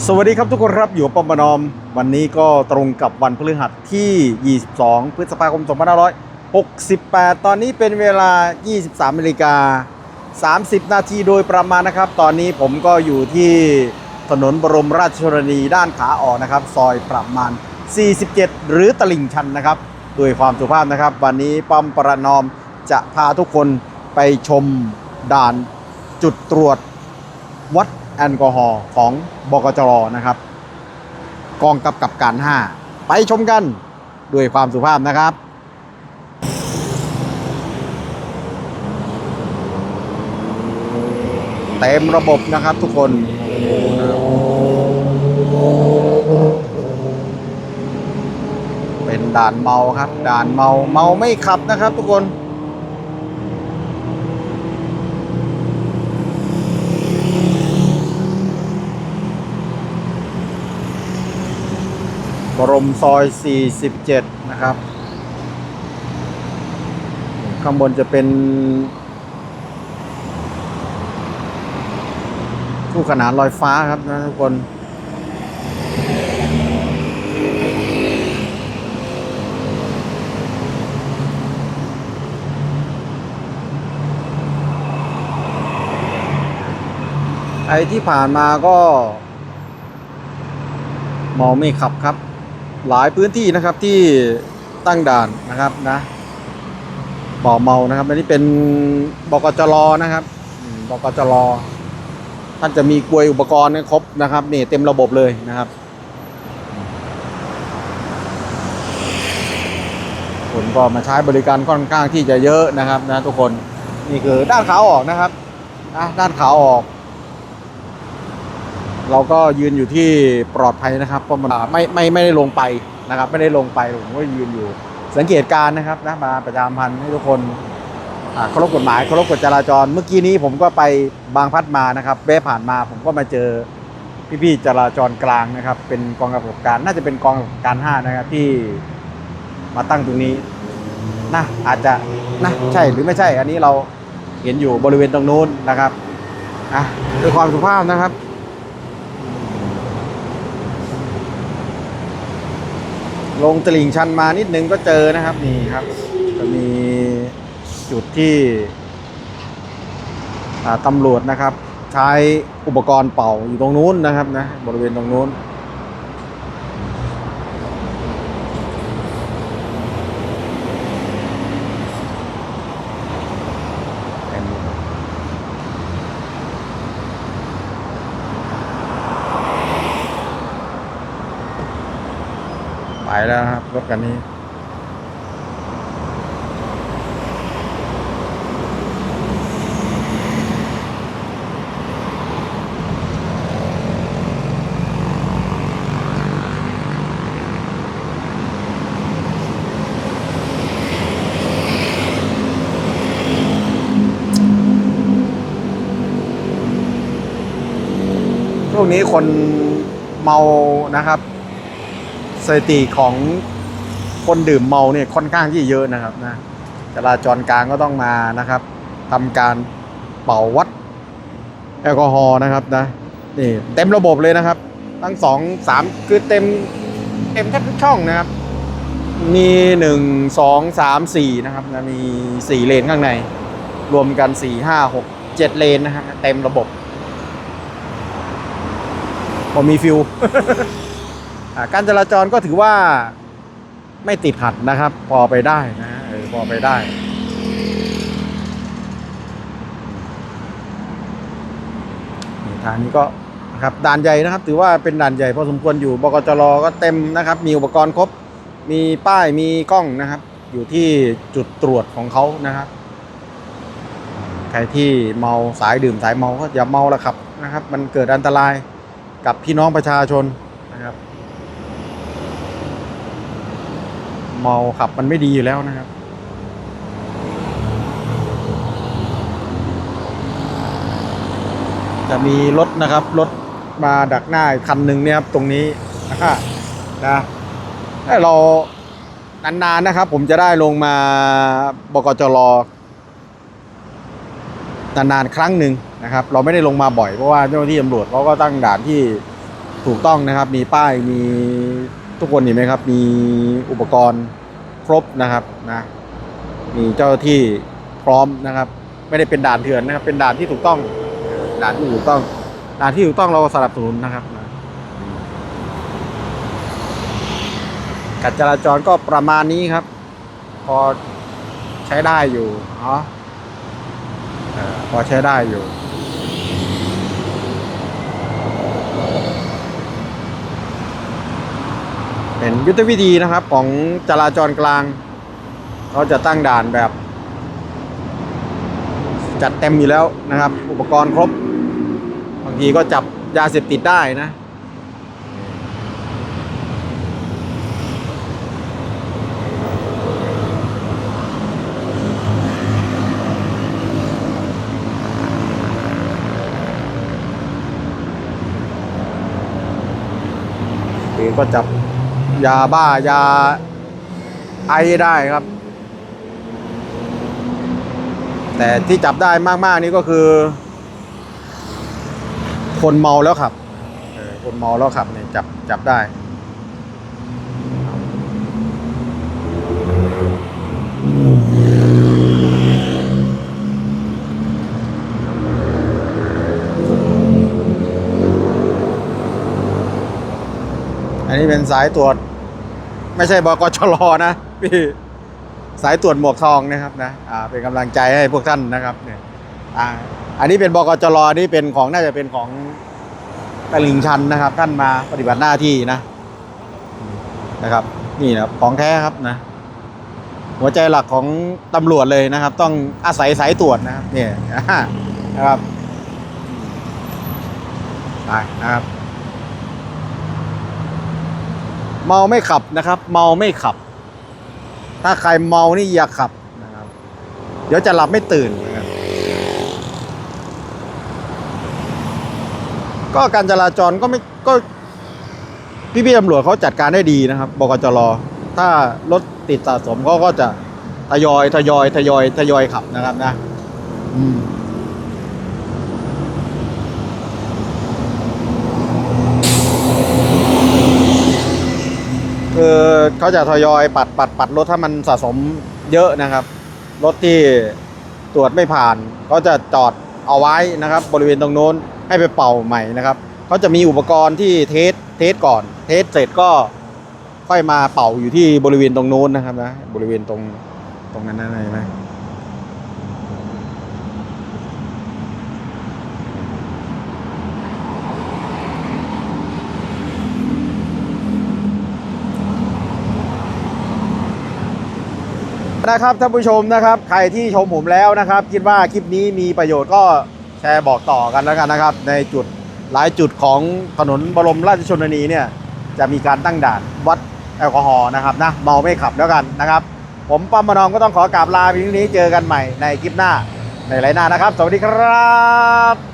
สวัสดีครับทุกคนครับอยู่ปอมปนอม วันนี้ก็ตรงกับวันพฤหัสที่ 22 พฤษภาคม 2568 ตอนนี้เป็นเวลา 23นาฬิกา 30 นาทีโดยประมาณนะครับ ตอนนี้ผมก็อยู่ที่ถนนบรมราชชนนีด้านขาออกนะครับ ซอยประมาณ 47 หรือตลิ่งชันนะครับด้วยความสุภาพนะครับ วันนี้ป้อมประนอมจะพาทุกคนไปชมด่านจุดตรวจวัด แอลกอฮอล์ของบกจรนะครับ กองกับกับการ 5 ไปชมกันด้วยความสุภาพนะครับเต็มระบบนะครับทุกคนเป็นด่านเมาครับ ด่านเมาเมาไม่ขับนะครับทุกคน บรมซอย 47 นะครับ ข้างบนจะเป็นคู่ขนานลอยฟ้าครับนะทุกคนไอ้ที่ผ่านมาก็เมาไม่ขับครับ หลายพื้นที่นะครับที่ตั้งด่านนะครับนะเป่าเมานะครับอันนี้เป็นบกจรนะครับบกจรท่านจะมีกลวยอุปกรณ์ครบนะครับนี่เต็มระบบเลยนะครับคนก็มาใช้บริการค่อนข้างที่จะเยอะนะครับนะทุกคนนี่คือด้านขาออกนะครับนะด้านขาออก เราก็ยืนอยู่ที่ปลอดภัยนะครับเพราะมันไม่ไม่ไม่ได้ลงไปนะครับ ไม่ได้ลงไปผมก็ยืนอยู่ สังเกตการนะครับนะมาประจามพันให้ทุกคนเคารพกฎหมายเคารพกฎจราจร เมื่อกี้นี้ผมก็ไปบางพัดมานะครับแวะผ่านมาผมก็มาเจอพี่ๆจราจรกลางนะครับ เป็นกองกำกับการน่าจะเป็นกองกำกับการห้านะครับที่มาตั้งตรงนี้นะอาจจะนะใช่หรือไม่ใช่ อันนี้เราเห็นอยู่บริเวณตรงนู้นนะครับอะด้วยความสุภาพนะครับ ลงตลิ่งชันมานิดนึงก็เจอนะครับนี่ครับ จะมีจุดที่ตำรวจนะครับ ใช้อุปกรณ์เป่าอยู่ตรงนู้นนะครับนะบริเวณตรงนู้น ไปแล้วครับรถคันนี้ช่วงนี้คนเมานะครับ สถิติของคนดื่มเมาเนี่ยค่อนข้างที่เยอะนะครับนะจราจรกลางก็ต้องมานะครับทำการเป่าวัดแอลกอฮอล์นะครับนะนี่เต็มระบบเลยนะครับ ทั้งสองสามคือเต็มเต็มแทบทุกช่องนะครับ มีหนึ่งสองสามสี่นะครับนะมีสี่เลนข้างใน รวมกันสี่ห้าหกเจ็ดเลนนะครับเต็มระบบพอมีฟิว การจราจรก็ถือว่าไม่ติดขัดนะครับ พอไปได้นะฮะเออพอไปได้ ทางนี้ก็ครับด่านใหญ่นะครับ ถือว่าเป็นด่านใหญ่พอสมควรอยู่บกจรก็เต็มนะครับ มีอุปกรณ์ครบ มีป้ายมีกล้องนะครับ อยู่ที่จุดตรวจของเขานะครับใครที่เมาสายดื่มสายเมาก็อย่าเมาละครับนะครับ มันเกิดอันตรายกับพี่น้องประชาชนนะครับ เมาขับมันไม่ดีอยู่แล้วนะครับ จะมีรถนะครับรถมาดักหน้าคันหนึ่งเนี่ยครับตรงนี้นะฮะนะให้เรานานๆนะครับ ผมจะได้ลงมาบกจรนานๆครั้งหนึ่งนะครับ เราไม่ได้ลงมาบ่อยเพราะว่าเจ้าหน้าที่ตำรวจเขาก็ตั้งด่านที่ถูกต้องนะครับ มีป้ายมี ทุกคนเห็นไหมครับ มีอุปกรณ์ครบนะครับนะมีเจ้าที่พร้อมนะครับ ไม่ได้เป็นด่านเถื่อนนะครับ เป็นด่านที่ถูกต้อง ด่านที่ถูกต้อง ด่านที่ถูกต้องเราสนับสนุนนะครับการจราจรก็ประมาณนี้ครับ พอใช้ได้อยู่เนาะพอใช้ได้อยู่ เป็นยุทธวิธีนะครับของจราจรกลางเขาจะตั้งด่านแบบ จัดเต็มอยู่แล้วนะครับ อุปกรณ์ครบ บางทีก็จับยาเสพติดได้นะก็จับ ยาบ้ายาไอได้ครับ แต่ที่จับได้มากๆนี่ก็คือ คนเมาแล้วขับคนเมาแล้วขับเนี่ยจับจับได้อันนี้เป็นสายตรวจ ไม่ใช่บกชลนะพี่สายตรวจหมวกทองนะครับนะอ่าเป็นกำลังใจให้พวกท่านนะครับเนี่ยอ่าอันนี้เป็นบกจรนี่เป็นของน่าจะเป็นของตลิ่งชันนะครับ ท่านมาปฏิบัติหน้าที่นะนะครับ นี่นะครับของแท้ครับนะ หัวใจหลักของตำรวจเลยนะครับ ต้องอาศัยสายตรวจนะครับเนี่ยนะครับไปนะครับ เมาไม่ขับนะครับ เมาไม่ขับ ถ้าใครเมานี่อย่าขับนะครับ เดี๋ยวจะหลับไม่ตื่นนะครับก็การจราจรก็ไม่ก็พี่พี่ตำรวจเขาจัดการได้ดีนะครับบกจรถ้ารถติดสะสมเขาก็จะทยอยทยอยทยอยทยอยขับนะครับนะ อืม คือ เขาจะทยอยปัดปัดปัดรถถ้ามันสะสมเยอะนะครับ รถที่ตรวจไม่ผ่านก็จะจอดเอาไว้นะครับ บริเวณตรงโน้นให้ไปเป่าใหม่นะครับเขาจะมีอุปกรณ์ที่เทสเทสก่อน เทสเสร็จก็ค่อยมาเป่าอยู่ที่บริเวณตรงโน้นนะครับนะบริเวณตรงตรงนั้นนะในเห็นไหม นะครับท่านผู้ชมนะครับ ใครที่ชมผมแล้วนะครับ คิดว่าคลิปนี้มีประโยชน์ก็แชร์บอกต่อกันแล้วกันนะครับ ในจุดหลายจุดของถนนบรมราชชนนีเนี่ยจะมีการตั้งด่านวัดแอลกอฮอล์นะครับนะเมาไม่ขับแล้วกันนะครับ ผมป้อมมานอมก็ต้องขอกราบลาเพียงนี้เจอกันใหม่ในคลิปหน้าในไลน์หน้านะครับ สวัสดีครับ